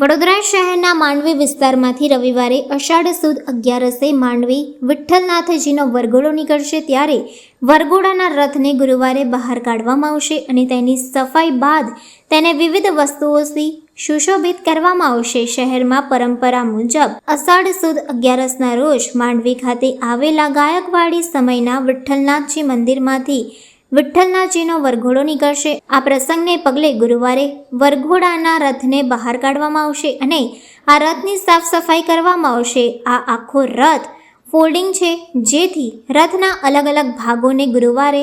વડોદરા શહેરના માંડવી વિસ્તારમાંથી રવિવારે અષાઢ સુદ અગિયારસે માંડવી વિઠ્ઠલનાથજીનો વરઘોડો નીકળશે ત્યારે વરઘોડાના રથને ગુરુવારે બહાર કાઢવામાં આવશે અને તેની સફાઈ બાદ તેને વિવિધ વસ્તુઓથી સુશોભિત કરવામાં આવશે. શહેરમાં પરંપરા મુજબ અષાઢ સુદ અગિયારસના રોજ માંડવી ખાતે આવેલા ગાયકવાડી સમયના વિઠ્ઠલનાથજી મંદિરમાંથી વિઠ્ઠલનાથજીનો વરઘોડો નીકળશે. આ પ્રસંગને પગલે ગુરુવારે વરઘોડાના રથને બહાર કાઢવામાં આવશે અને આ રથની સાફ સફાઈ કરવામાં આવશે. આ આખો રથ ફોલ્ડિંગ છે, જેથી રથના અલગ અલગ ભાગોને ગુરુવારે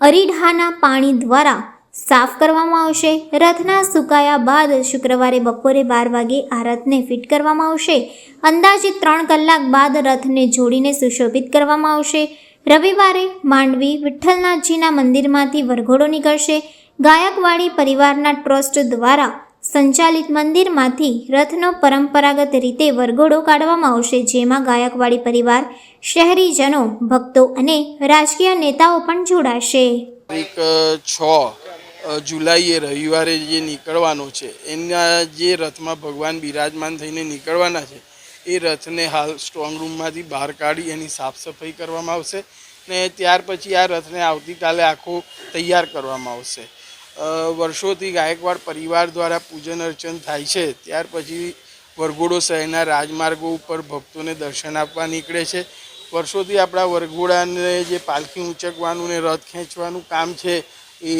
અરીઢાના પાણી દ્વારા સાફ કરવામાં આવશે. રથના સુકાયા બાદ શુક્રવારે બપોરે બાર વાગે આ રથને ફિટ કરવામાં આવશે. અંદાજિત ત્રણ કલાક બાદ રથને જોડીને સુશોભિત કરવામાં આવશે. રવિવારે માંડવી વિઠ્ઠલનાથજીના મંદિરમાંથી વરઘોડો નીકળશે. ગાયકવાડી પરિવારના ટ્રસ્ટ દ્વારા સંચાલિત મંદિરમાંથી રથનો પરંપરાગત રીતે વરઘોડો કાઢવામાં આવશે, જેમાં ગાયકવાડી પરિવાર, શહેરીજનો, ભક્તો અને રાજકીય નેતાઓ પણ જોડાશે. તારીખ છ જુલાઈએ રવિવારે જે નીકળવાનો છે, એના જે રથમાં ભગવાન બિરાજમાન થઈને નીકળવાના છે, એ રથને હાલ સ્ટ્રોંગ રૂમમાંથી બહાર કાઢી એની સાફ સફાઈ કરવામાં આવશે ને ત્યાર પછી આ રથને આવતીકાલે આખો તૈયાર કરવામાં આવશે. વર્ષોથી ગાયકવાડ પરિવાર દ્વારા પૂજન અર્ચન થાય છે, ત્યાર પછી વરઘોડો શહેરના રાજમાર્ગો ઉપર ભક્તોને દર્શન આપવા નીકળે છે. વર્ષોથી આપણા વરઘોડાને જે પાલખી ઊંચકવાનું ને રથ ખેંચવાનું કામ છે, એ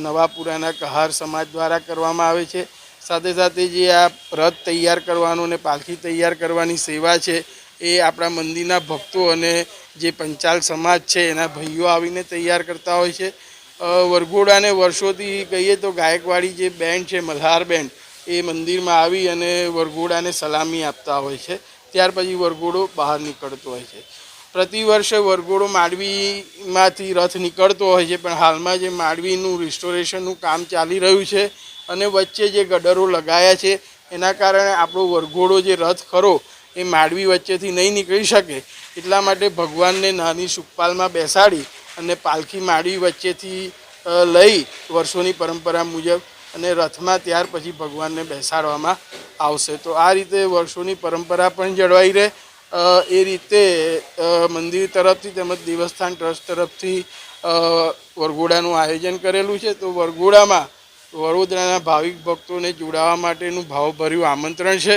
નવાપુરાના કહાર સમાજ દ્વારા કરવામાં આવે છે. સાથે સાથે જે આ રથ તૈયાર કરવાનો ને પાલખી તૈયાર કરવાની સેવા છે, એ આપણા મંદિરના ભક્તો અને જે પંચાલ સમાજ છે, એના ભાઈઓ આવીને તૈયાર કરતા હોય છે. વરઘોડાને વર્ષોથી કહીએ તો ગાયકવાડી જે બેન્ડ છે, મલ્હાર બેન્ડ, એ મંદિરમાં આવી અને વરઘોડાને સલામી આપતા હોય છે. ત્યાર પછી વરઘોડો બહાર નીકળતો હોય છે. પ્રતિ વર્ષે વરઘોડો માંડવીમાંથી રથ નીકળતો હોય છે, પણ હાલમાં જે માંડવીનું રિસ્ટોરેશનનું કામ ચાલી રહ્યું છે અને વચ્ચે જે ગડરો લગાયા છે, એના કારણે આપણો વરઘોડો જે રથ ખરો, એ માંડવી વચ્ચેથી નહીં નીકળી શકે. એટલા માટે ભગવાનને નાની સુખપાલમાં બેસાડી અને પાલખી માંડવી વચ્ચેથી લઈ વર્ષોની પરંપરા મુજબ અને રથમાં ત્યાર પછી ભગવાનને બેસાડવામાં આવશે. તો આ રીતે વર્ષોની પરંપરા પણ જળવાઈ રહે એ રીતે મંદિર તરફથી તેમજ દેવસ્થાન ટ્રસ્ટ તરફથી વરઘોડાનું આયોજન કરેલું છે. તો વરઘોડામાં વડોદરાના ભાવિક ભક્તોને જોડાવા માટેનું ભાવભર્યું આમંત્રણ છે.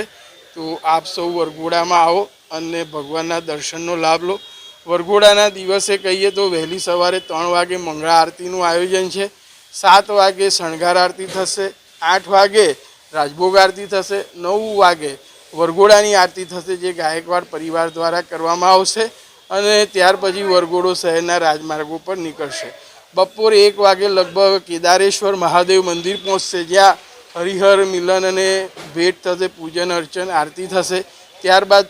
તો આપ સૌ વરઘોડામાં આવો અને ભગવાનના દર્શનનો લાભ લો. વરઘોડાના દિવસે કહીએ તો વહેલી સવારે ત્રણ વાગે મંગળા આરતીનું આયોજન છે. સાત વાગે શણગાર આરતી થશે. આઠ વાગે રાજભોગ આરતી થશે. નવ વાગે વરઘોડાની આરતી થશે જે ગાયકવાડ પરિવાર દ્વારા કરવામાં આવશે અને ત્યાર પછી વરઘોડો શહેરના રાજમાર્ગો પર નીકળશે. બપોરે એક વાગે લગભગ કેદારેશ્વર મહાદેવ મંદિર પહોંચશે, જ્યાં હરિહર મિલન અને ભેટ થશે, પૂજન, અર્ચન, આરતી થશે. ત્યારબાદ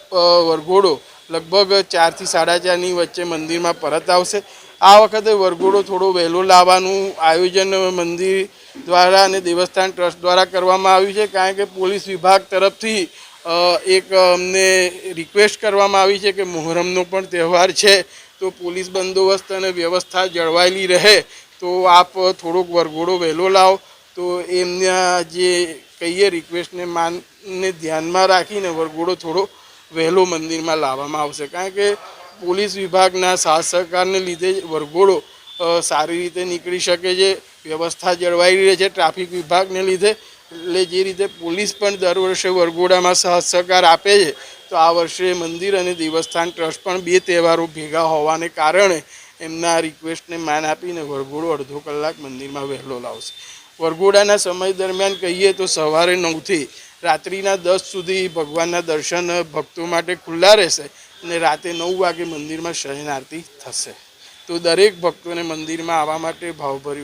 વરઘોડો લગભગ ચારથી સાડા ચારની વચ્ચે મંદિરમાં પરત આવશે. આ વખતે વરઘોડો થોડો વહેલો લાવવાનું આયોજન મંદિર દ્વારા અને દેવસ્થાન ટ્રસ્ટ દ્વારા કરવામાં આવ્યું છે, કારણ કે પોલીસ વિભાગ તરફથી એક અમને રિક્વેસ્ટ કરવામાં આવી છે કે મોહરમનો પણ તહેવાર છે, તો પોલીસ બંદોબસ્ત અને વ્યવસ્થા જળવાયેલી રહે, તો આપ થોડોક વરઘોડો વહેલો લાવો. તો એમના જે કહીએ રિક્વેસ્ટને માનને ધ્યાનમાં રાખીને વરઘોડો થોડો વહેલો મંદિરમાં લાવવામાં આવશે. કારણ કે પોલીસ વિભાગના સાથ સહકારને લીધે વરઘોડો સારી રીતે નીકળી શકે છે, વ્યવસ્થા જળવાઈ રહે છે, ટ્રાફિક વિભાગને લીધે. એટલે જે રીતે પોલીસ પણ દર વર્ષે વરઘોડામાં સાથ સહકાર આપે છે, તો આ વર્ષે મંદિર અને દેવસ્થાન ટ્રસ્ટ પણ બે તહેવારો ભેગા હોવાને કારણે એમના રિક્વેસ્ટને માન આપીને વરઘોડો અડધો કલાક મંદિરમાં વહેલો લાવશે. વરઘોડાના સમય દરમિયાન કહીએ તો સવારે નવથી રાત્રિના દસ સુધી ભગવાનના દર્શન ભક્તો માટે ખુલ્લા રહેશે અને રાતે નવ વાગે મંદિરમાં શયન આરતી થશે. તો દરેક ભક્તોને મંદિરમાં આવવા માટે ભાવભર્યું